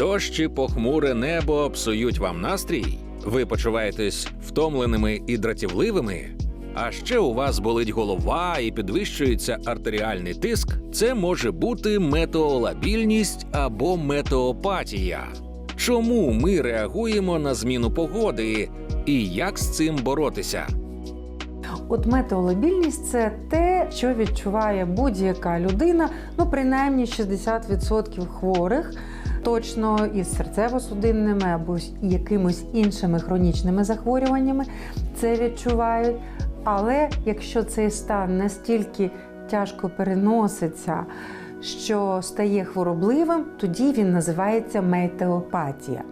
Дощ чи похмуре небо псують вам настрій? Ви почуваєтесь втомленими і дратівливими? А ще у вас болить голова і підвищується артеріальний тиск. Це може бути метеолабільність або метеопатія. Чому ми реагуємо на зміну погоди і як з цим боротися? От метеолабільність це те, що відчуває будь-яка людина, ну принаймні 60% хворих. Точно із серцево-судинними або якимось іншими хронічними захворюваннями це відчувають. Але якщо цей стан настільки тяжко переноситься, що стає хворобливим, тоді він називається метеопатія.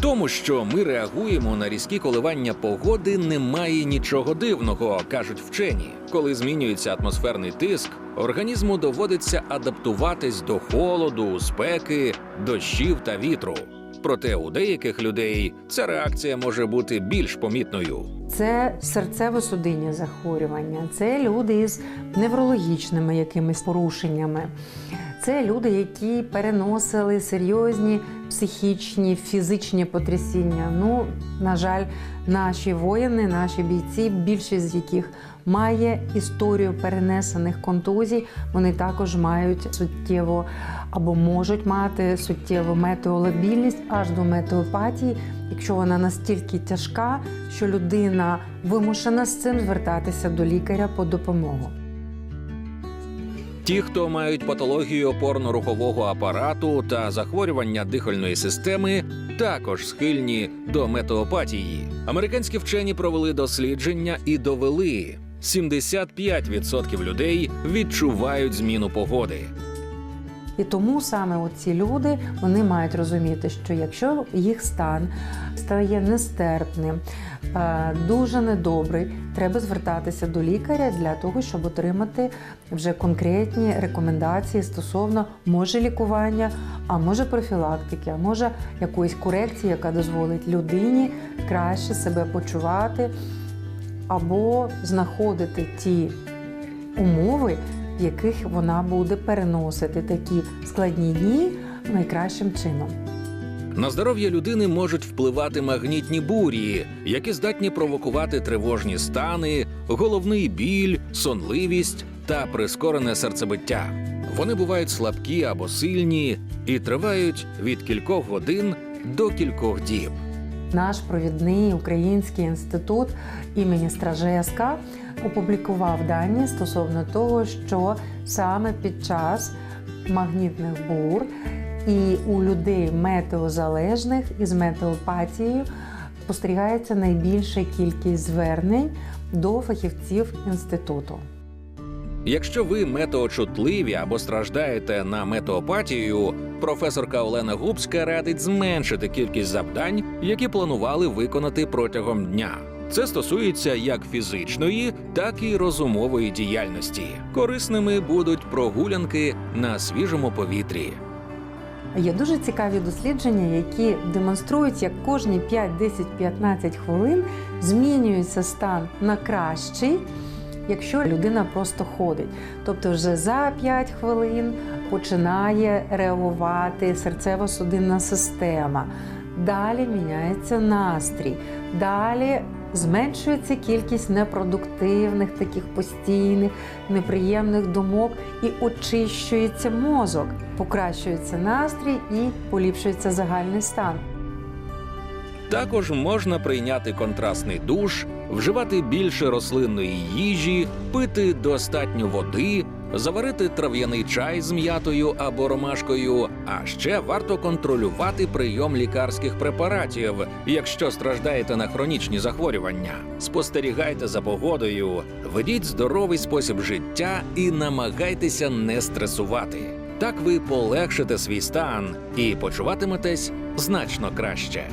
Тому, що ми реагуємо на різкі коливання погоди, немає нічого дивного, кажуть вчені. Коли змінюється атмосферний тиск, організму доводиться адаптуватись до холоду, спеки, дощів та вітру. Проте у деяких людей ця реакція може бути більш помітною. Це серцево-судинні захворювання, це люди із неврологічними якимись порушеннями. Це люди, які переносили серйозні психічні, фізичні потрясіння. Ну, на жаль, наші воїни, наші бійці, більшість з яких має історію перенесених контузій, вони також мають суттєво або можуть мати суттєву метеолабільність аж до метеопатії, якщо вона настільки тяжка, що людина вимушена з цим звертатися до лікаря по допомогу. Ті, хто мають патологію опорно-рухового апарату та захворювання дихальної системи, також схильні до метеопатії. Американські вчені провели дослідження і довели. 75% людей відчувають зміну погоди. І тому саме ці люди вони мають розуміти, що якщо їх стан стає нестерпним, е, дуже недобрий, треба звертатися до лікаря для того, щоб отримати вже конкретні рекомендації стосовно може лікування, а може профілактики, а може якоїсь корекції, яка дозволить людині краще себе почувати або знаходити ті умови, в яких вона буде переносити такі складні дні найкращим чином. На здоров'я людини можуть впливати магнітні бурі, які здатні провокувати тривожні стани, головний біль, сонливість та прискорене серцебиття. Вони бувають слабкі або сильні і тривають від кількох годин до кількох діб. Наш провідний український інститут імені Стражеска опублікував дані стосовно того, що саме під час магнітних бур і у людей метеозалежних із метеопатією спостерігається найбільша кількість звернень до фахівців інституту. Якщо ви метеочутливі або страждаєте на метеопатію, професорка Олена Губська радить зменшити кількість завдань, які планували виконати протягом дня. Це стосується як фізичної, так і розумової діяльності. Корисними будуть прогулянки на свіжому повітрі. Є дуже цікаві дослідження, які демонструють, як кожні 5, 10, 15 хвилин змінюється стан на кращий, якщо людина просто ходить. Тобто, вже за 5 хвилин починає реагувати серцево-судинна система. Далі міняється настрій. Далі зменшується кількість непродуктивних, таких постійних, неприємних думок і очищується мозок, покращується настрій і поліпшується загальний стан. Також можна прийняти контрастний душ, вживати більше рослинної їжі, пити достатньо води, заварити трав'яний чай з м'ятою або ромашкою. А ще варто контролювати прийом лікарських препаратів, якщо страждаєте на хронічні захворювання. Спостерігайте за погодою, ведіть здоровий спосіб життя і намагайтеся не стресувати. Так ви полегшите свій стан і почуватиметесь значно краще.